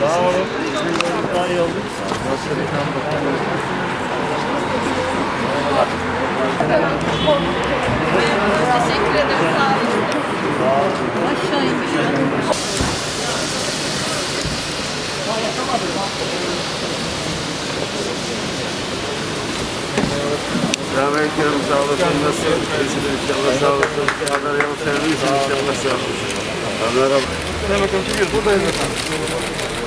Sağ olun. Daha iyi olduk. Teşekkür ederim. Sağ olun. Aşağı inmiş. Selamünaleyküm. Sağ olasın. Nasılsın? İyisin inşallah. Sağ olasın. Haber yavrum sen iyisin inşallah. Sağ olasın. Sen bakalım çıkıyoruz. Buradayız efendim.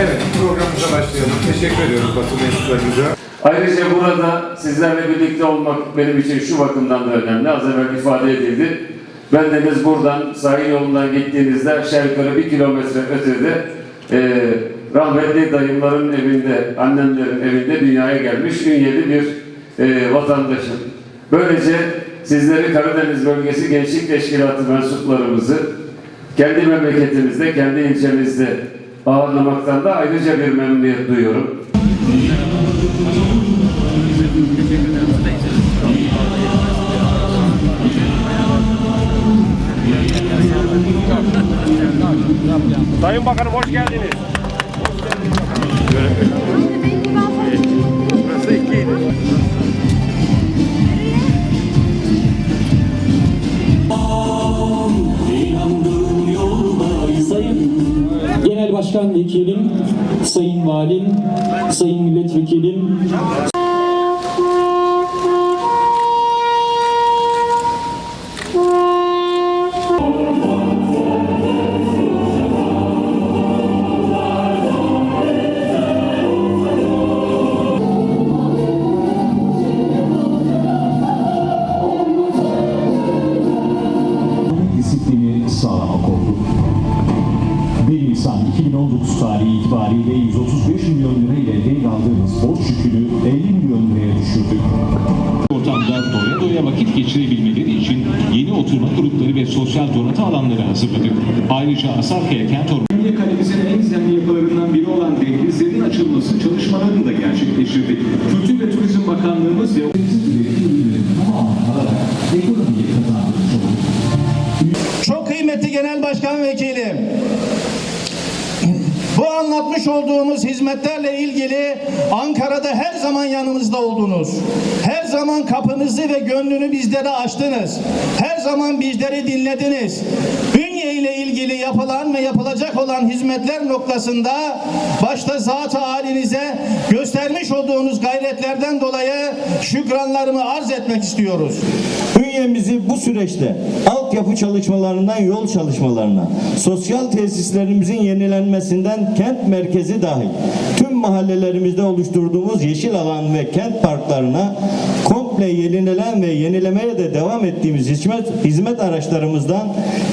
Evet, programımıza başlayalım. Teşekkür ediyoruz basın mensuplarımıza. Ayrıca burada sizlerle birlikte olmak benim için şu bakımdan da önemli. Az evvel ifade edildi. Bendeniz buradan sahil yolundan gittiğinizde aşağı yukarı bir kilometre ötede e, rahmetli dayımların evinde, annemlerin evinde dünyaya gelmiş ünyeli bir e, vatandaşım. Böylece sizleri Karadeniz Bölgesi Gençlik Teşkilatı mensuplarımızı kendi memleketimizde, kendi ilçemizde ağırlamaktan da ayrıca bir memnuniyet duyuyorum. Sayın Bakanım hoş geldiniz. Sayın Genel Başkan Vekilim, Sayın Valim, Sayın 1 Nisan 2019 tarihi itibariyle 135 milyon lira ile devraldığımız borç yükünü 50 milyon liraya düşürdük. ortamda doya doya vakit geçirebilmeleri için yeni oturma grupları ve sosyal donatı alanları hazırladık. Ayrıca Asarkaya Kent Ormanı Ünye Kalemizin en gizemli yapılarından biri olan dehlizlerin açılması çalışmalarını da gerçekleştirdik. Kültür ve Turizm Bakanlığımız ve Anlatmış olduğumuz hizmetlerle ilgili Ankara'da her zaman yanımızda oldunuz. Her zaman kapınızı ve gönlünü bizlere açtınız. Her zaman bizleri dinlediniz. Ünye ile ilgili yapılan ve yapılacak olan hizmetler noktasında başta zat-ı halinize göstermiş olduğunuz gayretlerden dolayı şükranlarımı arz etmek istiyoruz. Ünyemizi bu süreçte altyapı çalışmalarından yol çalışmalarına, sosyal tesislerimizin yenilenmesinden kent merkezi dahil tüm mahallelerimizde oluşturduğumuz yeşil alan ve kent parklarına komple yenilenen ve yenilemeye de devam ettiğimiz hizmet, hizmet araçlarımızdan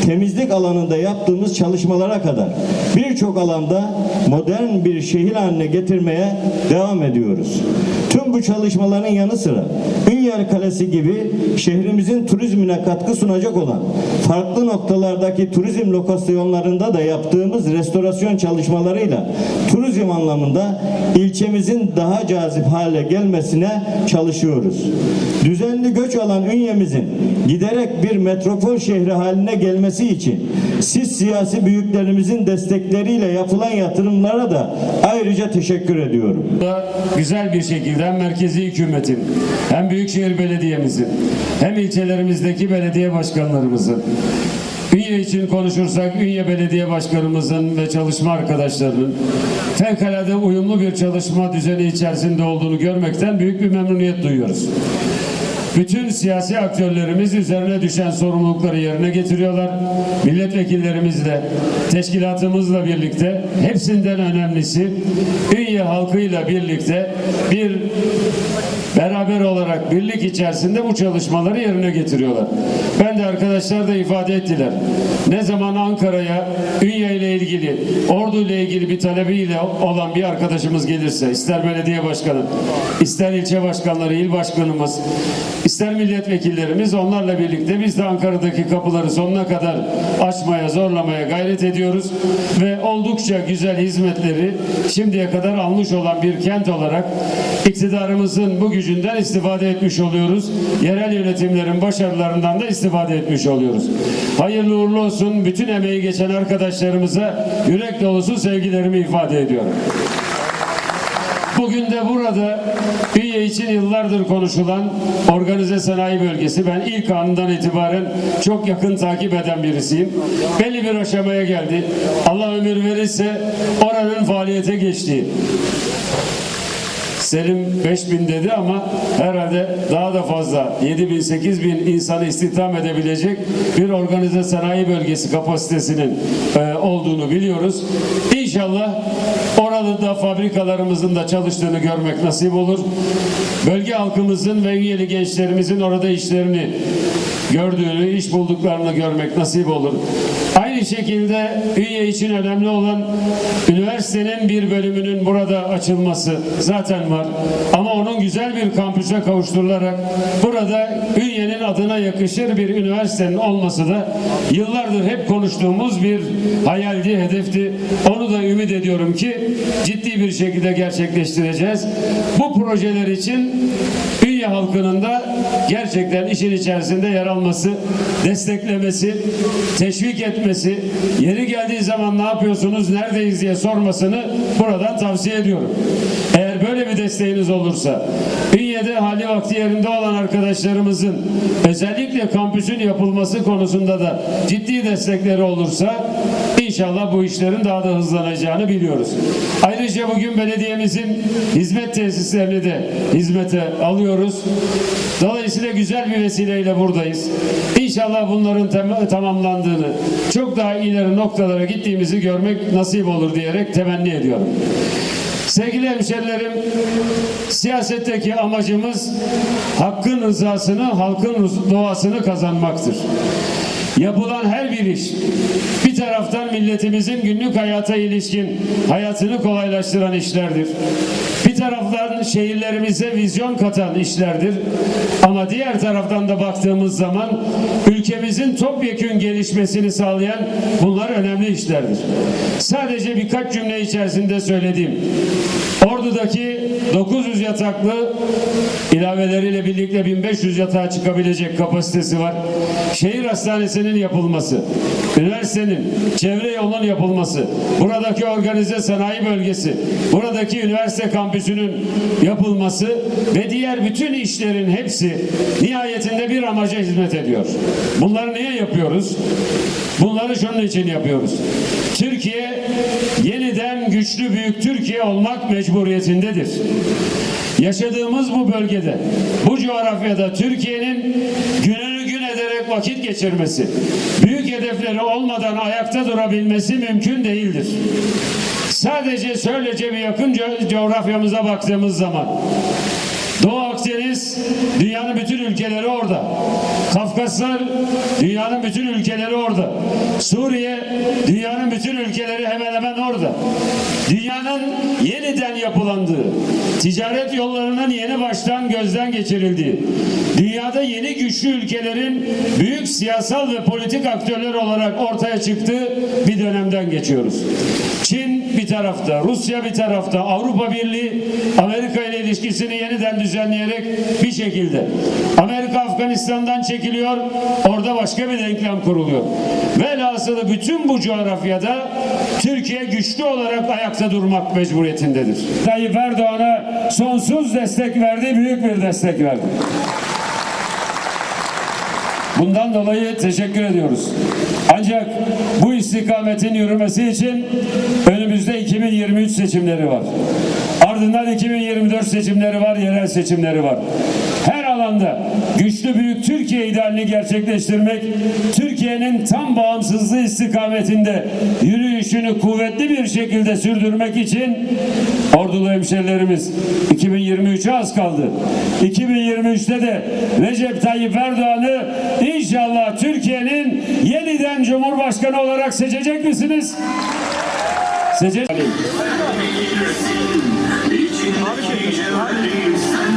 temizlik alanında yaptığımız çalışmalara kadar birçok alanda modern bir şehir haline getirmeye devam ediyoruz. Tüm bu çalışmaların yanı sıra Ünyer Kalesi gibi şehrimizin turizmine katkı sunacak olan farklı noktalardaki turizm lokasyonlarında da yaptığımız restorasyon çalışmalarıyla turizm anlamında ilçemizin daha cazip hale gelmesine çalışıyoruz. Düzenli göç alan Ünye'mizin giderek bir metropol şehri haline gelmesi için siz siyasi büyüklerimizin destekleriyle yapılan yatırımlara da ayrıca teşekkür ediyorum. güzel bir şekilde merkezi hükümetin hem büyükşehir belediyemizin hem ilçelerimizdeki belediye başkanlarımızın Ünye için konuşursak Ünye Belediye Başkanımızın ve çalışma arkadaşlarının fevkalade uyumlu bir çalışma düzeni içerisinde olduğunu görmekten büyük bir memnuniyet duyuyoruz. Bütün siyasi aktörlerimiz üzerine düşen sorumlulukları yerine getiriyorlar. Milletvekillerimizle, teşkilatımızla birlikte hepsinden önemlisi Ünye halkıyla birlikte bir beraber olarak birlik içerisinde bu çalışmaları yerine getiriyorlar. Ben de arkadaşlar da ifade ettiler. Ne zaman Ankara'ya Ünye ile ilgili, Ordu ile ilgili bir talebiyle olan bir arkadaşımız gelirse, ister belediye başkanı, ister ilçe başkanları, il başkanımız, ister milletvekillerimiz onlarla birlikte biz de Ankara'daki kapıları sonuna kadar açmaya, zorlamaya gayret ediyoruz ve oldukça güzel hizmetleri şimdiye kadar almış olan bir kent olarak iktidarımızın bu gücünden istifade etmiş oluyoruz. Yerel yönetimlerin başarılarından da istifade etmiş oluyoruz. Hayırlı uğurlu olsun. Bütün emeği geçen arkadaşlarımıza yürek dolusu sevgilerimi ifade ediyorum. Bugün de burada Ünye için yıllardır konuşulan organize sanayi bölgesi ben ilk anından itibaren çok yakın takip eden birisiyim. Belli bir aşamaya geldi. Allah ömür verirse oranın faaliyete geçtiği. Selim 5000 dedi ama herhalde daha da fazla 7000 8000 insanı istihdam edebilecek bir organize sanayi bölgesi kapasitesinin e, olduğunu biliyoruz. İnşallah oralı da fabrikalarımızın da çalıştığını görmek nasip olur. Bölge halkımızın ve üyeli gençlerimizin orada işlerini gördüğünü, iş bulduklarını görmek nasip olur. Aynı şekilde üye için önemli olan üniversitenin bir bölümünün burada açılması zaten var. Ama onun güzel bir kampüse kavuşturularak burada Ünye'nin adına yakışır bir üniversitenin olması da yıllardır hep konuştuğumuz bir hayaldi, hedefti. Onu da ümit ediyorum ki ciddi bir şekilde gerçekleştireceğiz. Bu projeler için Ünye halkının da gerçekten işin içerisinde yer alması, desteklemesi, teşvik etmesi, yeri geldiği zaman ne yapıyorsunuz, neredeyiz diye sormasını buradan tavsiye ediyorum. Eğer böyle bir desteğiniz olursa, Ünye'de hali vakti yerinde olan arkadaşlarımızın özellikle kampüsün yapılması konusunda da ciddi destekleri olursa İnşallah bu işlerin daha da hızlanacağını biliyoruz. Ayrıca bugün belediyemizin hizmet tesislerini de hizmete alıyoruz. Dolayısıyla güzel bir vesileyle buradayız. İnşallah bunların tem- tamamlandığını, çok daha ileri noktalara gittiğimizi görmek nasip olur diyerek temenni ediyorum. Sevgili hemşerilerim, siyasetteki amacımız hakkın rızasını, halkın duasını kazanmaktır. Yapılan her bir iş taraftan milletimizin günlük hayata ilişkin hayatını kolaylaştıran işlerdir. Bir taraftan şehirlerimize vizyon katan işlerdir. Ama diğer taraftan da baktığımız zaman ülkemizin topyekün gelişmesini sağlayan bunlar önemli işlerdir. Sadece birkaç cümle içerisinde söylediğim Ordu'daki 900 yataklı ilaveleriyle birlikte 1500 yatağa çıkabilecek kapasitesi var. Şehir hastanesinin yapılması, üniversitenin, çevre yolunun yapılması, buradaki organize sanayi bölgesi, buradaki üniversite kampüsünün yapılması ve diğer bütün işlerin hepsi nihayetinde bir amaca hizmet ediyor. Bunları niye yapıyoruz? Bunları şunun için yapıyoruz. Türkiye güçlü büyük Türkiye olmak mecburiyetindedir. Yaşadığımız bu bölgede, bu coğrafyada Türkiye'nin gününü gün ederek vakit geçirmesi, büyük hedefleri olmadan ayakta durabilmesi mümkün değildir. Sadece söylece bir yakın co- coğrafyamıza baktığımız zaman Doğu Akdeniz dünyanın bütün ülkeleri orada. Kafkaslar dünyanın bütün ülkeleri orada. Suriye dünyanın bütün ülkeleri hemen hemen orada. Dünyanın yeniden yapılandığı, ticaret yollarının yeni baştan gözden geçirildiği, dünyada yeni güçlü ülkelerin büyük siyasal ve politik aktörler olarak ortaya çıktığı bir dönemden geçiyoruz. Çin bir tarafta, Rusya bir tarafta, Avrupa Birliği Amerika ile ilişkisini yeniden düzenleyerek bir şekilde. Amerika Afganistan'dan çekiliyor, orada başka bir denklem kuruluyor. Velhasılı bütün bu coğrafyada Türkiye güçlü olarak ayakta durmak mecburiyetindedir. Tayyip Erdoğan'a sonsuz destek verdi, büyük bir destek verdi. Bundan dolayı teşekkür ediyoruz. Ancak bu istikametin yürümesi için önümüzde 2023 seçimleri var. Ardından 2024 seçimleri var, yerel seçimleri var. Alanda güçlü büyük Türkiye idealini gerçekleştirmek, Türkiye'nin tam bağımsızlığı istikametinde yürüyüşünü kuvvetli bir şekilde sürdürmek için ordulu hemşerilerimiz 2023'e az kaldı. 2023'te de Recep Tayyip Erdoğan'ı inşallah Türkiye'nin yeniden Cumhurbaşkanı olarak seçecek misiniz? Seçecek. Yüreğim sen nasılsın?